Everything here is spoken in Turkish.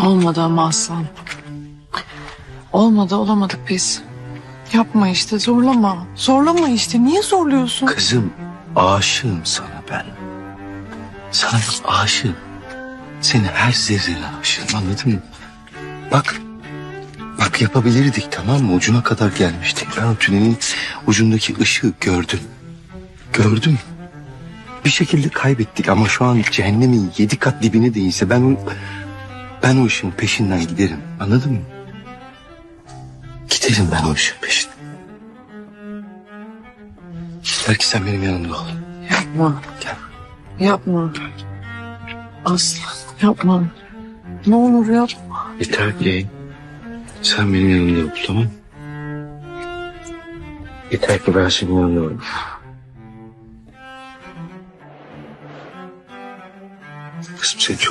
Olmadı ama aslan. Olmadı olamadık biz. Yapma işte zorlama. Zorlama işte niye zorluyorsun? Kızım aşığım sana ben. Sana aşığım. Seni her zerrene aşığım anladın mı? Bak. Bak yapabilirdik tamam mı? Ucuna kadar gelmiştik. Ben o tünelin ucundaki ışığı gördüm. Gördüm. Bir şekilde kaybettik ama şu an cehennemin yedi kat dibine değilse ben ben o ışığın peşinden giderim. Anladın mı? Giderim ben o ışığın peşinden. Belki sen benim yanımda ol. Yapma. Gel. Yapma. Aslan yapma. Ne olur yapma. Yeter ki sen benim yanımda ol tamam mı? Yeter ki ben senin yanında olayım. Kızım seni çok